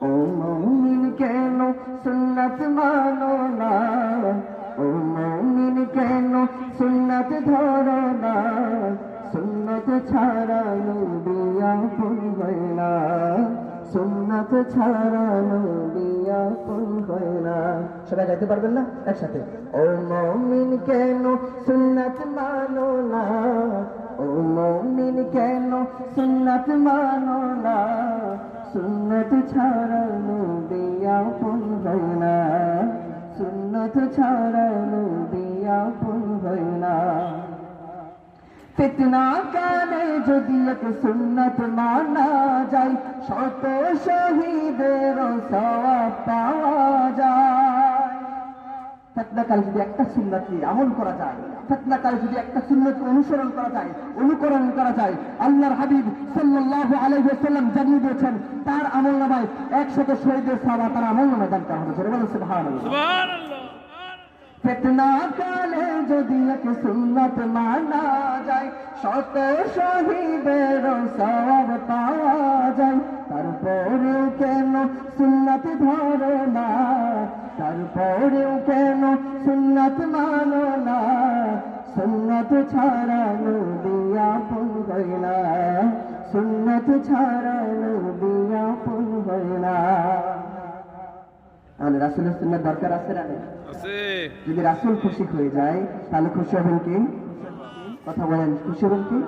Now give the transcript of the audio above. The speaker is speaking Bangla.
ও মমিন কেন সুন্নাত মানো না ও মমিন কেন সুন্নাত ধরো না সুন্নত ছাড়া নবিয়া ফুল না সুন্নত ছাড়া নবিয়া ফুল না সবাই গাইতে পারবেন না একসাথে ও মমিন কেন সুন্নাত মানো না ও মমিন কেন সুন্নাত মানো না সুন্নত ছাড়া নদিয়া ফুল হয় না। সুন্নত ছাড়া নদিয়া ফুল হয় না। ফিতনা কালে যদি এক সুন্নত মানা যায়, শত শহীদের সওয়াব ফেতনাকালে যদি একটা সুন্নাত নিয়ে আমল করা যায় ফেতনাকালে যদি একটা সুন্নত অনুসরণ করা যায় অনুকরণ করা যায় আল্লাহর হাবিব সাল্লাল্লাহু আলাইহি ওয়াসাল্লাম জানিয়ে দিয়েছেন তার আমল নামায় একশত শহীদের সাওয়া তার আমল নামায় দান করা হবে। জোরে বলুন সুবহানাল্লাহ। সুবহানাল্লাহ। ফেতনা কালে যদি এক সুন্নত মানা যায় শত শহীদের সওয়াব পাওয়া যায় তারপরেও কেন সুন্নত ধরো না। তারপরেও কেন সুন্নত মানো না? সুন্নত ছাড়া নদিয়া ফুল হয় না। সুন্নত ছাড়া নদিয়া ফুল হয় না। তাহলে রাসুলের সুন্নাত দরকার আছে না যদি রাসুল খুশি হয়ে যায় তাহলে খুশি হবেন কি? কথা বলেন খুশি হবেন কি?